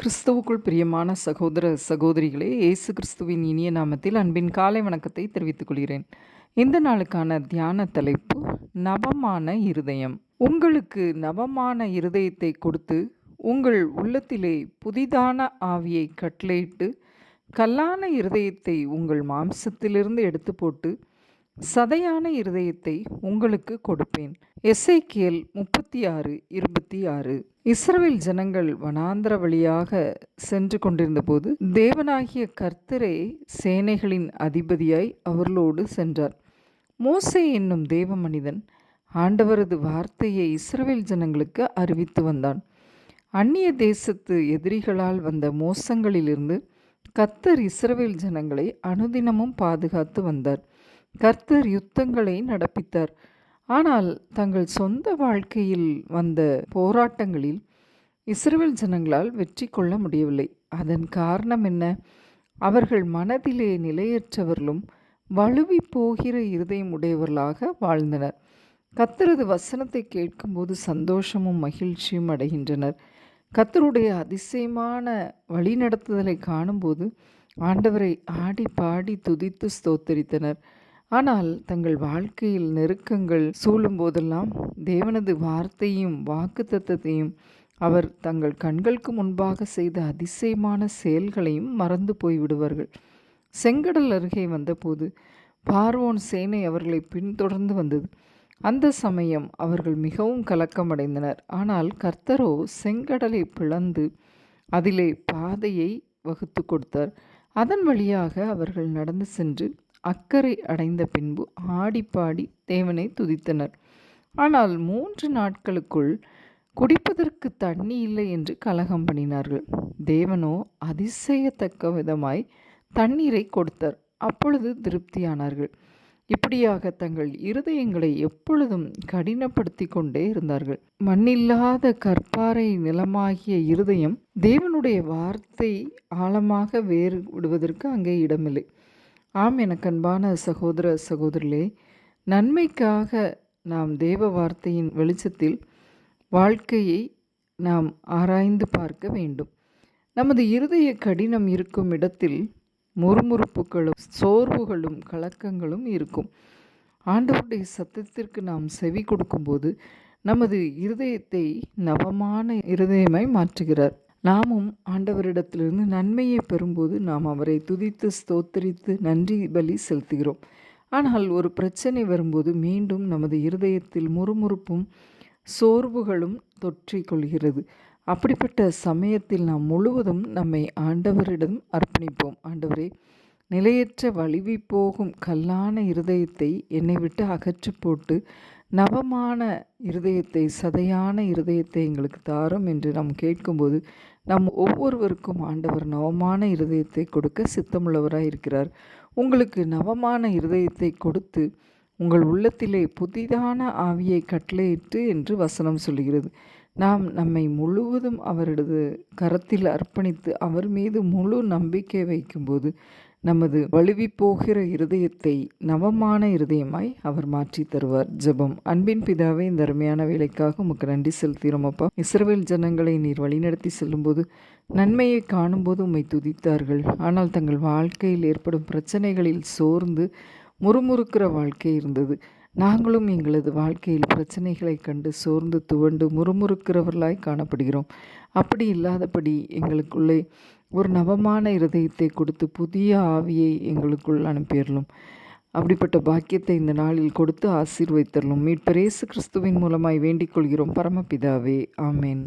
கிறிஸ்துவுக்குள் பிரியமான சகோதர சகோதரிகளே இயேசு கிறிஸ்துவின் இனிய நாமத்தில் அன்பின் காலை வணக்கத்தை தெரிவித்துக் கொள்கிறேன். இந்த நாளுக்கான தியான தலைப்பு நவமான இருதயம். உங்களுக்கு நவமான இருதயத்தை கொடுத்து உங்கள் உள்ளத்திலே புதிதான ஆவியை கட்டளையிட்டு கல்லான இருதயத்தை உங்கள் மாம்சத்திலிருந்து எடுத்து போட்டு சதையான இருதயத்தை உங்களுக்கு கொடுப்பேன். எஸ்ஐக்கியல் முப்பத்தி ஆறு இருபத்தி ஆறு இஸ்ரவேல் ஜனங்கள் வனாந்திர வழியாக சென்று கொண்டிருந்தபோது தேவனாகிய கர்த்தரே சேனைகளின் அதிபதியாய் அவர்களோடு சென்றார். மோசே என்னும் தேவ மனிதன் ஆண்டவரது வார்த்தையை இஸ்ரவேல் ஜனங்களுக்கு அறிவித்து வந்தான். அந்நிய தேசத்து எதிரிகளால் வந்த மோசங்களிலிருந்து கர்த்தர் இஸ்ரவேல் ஜனங்களை அனுதினமும் பாதுகாத்து வந்தார். கர்த்தர் யுத்தங்களை நடப்பித்தார். ஆனால் தங்கள் சொந்த வாழ்க்கையில் வந்த போராட்டங்களில் இஸ்ரேல் ஜனங்களால் வெற்றி கொள்ள முடியவில்லை. அதன் காரணம் என்ன? அவர்கள் மனதிலே நிலையற்றவர்களும் வலுவி போகிற இருதயம் உடையவர்களாக வாழ்ந்தனர். கத்தரது வசனத்தை கேட்கும்போது சந்தோஷமும் மகிழ்ச்சியும் அடைகின்றனர். கத்தருடைய அதிசயமான வழிநடத்துதலை காணும்போது ஆண்டவரை ஆடி பாடி துதித்து ஸ்தோத்தரித்தனர். ஆனால் தங்கள் வாழ்க்கையில் நெருக்கங்கள் சூழும் போதெல்லாம் தேவனது வார்த்தையும் வாக்கு தத்தத்தையும் அவர் தங்கள் கண்களுக்கு முன்பாக செய்த அதிசயமான செயல்களையும் மறந்து போய்விடுவார்கள். செங்கடல் அருகே வந்தபோது பார்வோன் சேனை அவர்களை பின்தொடர்ந்து வந்தது. அந்த சமயம் அவர்கள் மிகவும் கலக்கமடைந்தனர். ஆனால் கர்த்தரோ செங்கடலை பிளந்து அதிலே பாதையை வகுத்து கொடுத்தார். அதன் வழியாக அவர்கள் நடந்து சென்று அக்கறை அடைந்த பின்பு ஆடிப்பாடி தேவனை துதித்தனர். ஆனால் மூன்று நாட்களுக்குள் குடிப்பதற்கு தண்ணி இல்லை என்று கலகம் பண்ணினார்கள். தேவனோ அதிசயத்தக்க விதமாய் தண்ணீரை கொடுத்தார். அப்பொழுது திருப்தியானார்கள். இப்படியாக தங்கள் இருதயங்களை எப்பொழுதும் கடினப்படுத்தி கொண்டே இருந்தார்கள். மண்ணில்லாத கற்பாறை நிலமாகிய இருதயம் தேவனுடைய வார்த்தை ஆழமாக வேறு விடுவதற்கு அங்கே இடமில்லை. ஆம் எனக்கு அன்பான சகோதர சகோதரிலே நன்மைக்காக நாம் தேவ வார்த்தையின் வெளிச்சத்தில் வாழ்க்கையை நாம் ஆராய்ந்து பார்க்க வேண்டும். நமது இருதய கடினம் இருக்கும் இடத்தில் முறுமுறுப்புகளும் சோர்வுகளும் கலக்கங்களும் இருக்கும். ஆண்டவருடைய சத்தத்திற்கு நாம் செவி கொடுக்கும்போது நமது இருதயத்தை நவமான இருதயமாய் மாற்றுகிறார். நாமும் ஆண்டவரிடத்திலிருந்து நன்மையை பெறும்போது நாம் அவரை துதித்து ஸ்தோத்தரித்து நன்றி பலி செலுத்துகிறோம். ஆனால் ஒரு பிரச்சனை வரும்போது மீண்டும் நமது இருதயத்தில் முறுமுறுப்பும் சோர்வுகளும் தொற்றிக்கொள்கிறது. அப்படிப்பட்ட சமயத்தில் நாம் முழுவதும் நம்மை ஆண்டவரிடம் அர்ப்பணிப்போம். ஆண்டவரே நிலையற்ற வலிவி போகும் கல்லான இருதயத்தை என்னை விட்டு அகற்றி போட்டு நவமான இருதயத்தை சதையான இருதயத்தை எங்களுக்கு தாரும் என்று நாம் கேட்கும்போது நம் ஒவ்வொருவருக்கும் ஆண்டவர் நவமான இருதயத்தை கொடுக்க சித்தமுள்ளவராக இருக்கிறார். உங்களுக்கு நவமான இருதயத்தை கொடுத்து உங்கள் உள்ளத்திலே புதிதான ஆவியை கட்டளையிட்டு என்று வசனம் சொல்கிறது நாம் நம்மை முழுவதும் அவரது கரத்தில் அர்ப்பணித்து அவர் மீது முழு நம்பிக்கை வைக்கும்போது நமது வலுவி போகிற இருதயத்தை நவமான இருதயமாய் அவர் மாற்றி தருவார். ஜெபம். அன்பின் பிதாவை இந்த அருமையான வேலைக்காக உமக்கு நன்றி செலுத்துகிறோம் அப்பா. இஸ்ரவேல் ஜனங்களை நீர் வழிநடத்தி செல்லும்போது நன்மையை காணும்போது உம்மை துதித்தார்கள். ஆனால் தங்கள் வாழ்க்கையில் ஏற்படும் பிரச்சனைகளில் சோர்ந்து முறுமுறுக்கிற வாழ்க்கை இருந்தது. நாங்களும் எங்களது வாழ்க்கையில் பிரச்சனைகளை கண்டு சோர்ந்து துவண்டு முறுமுறுக்கிறவர்களாய் காணப்படுகிறோம். அப்படி இல்லாதபடி எங்களுக்குள்ளே ஒரு நவமான இருதயத்தை கொடுத்து புதிய ஆவியை எங்களுக்குள் அனுப்பிடலும் அப்படிப்பட்ட பாக்கியத்தை இந்த நாளில் கொடுத்து ஆசீர்வைத்தரலும் மீட்பரேசு கிறிஸ்துவின் மூலமாய் வேண்டிக் கொள்கிறோம். பரமபிதாவே ஆமேன்.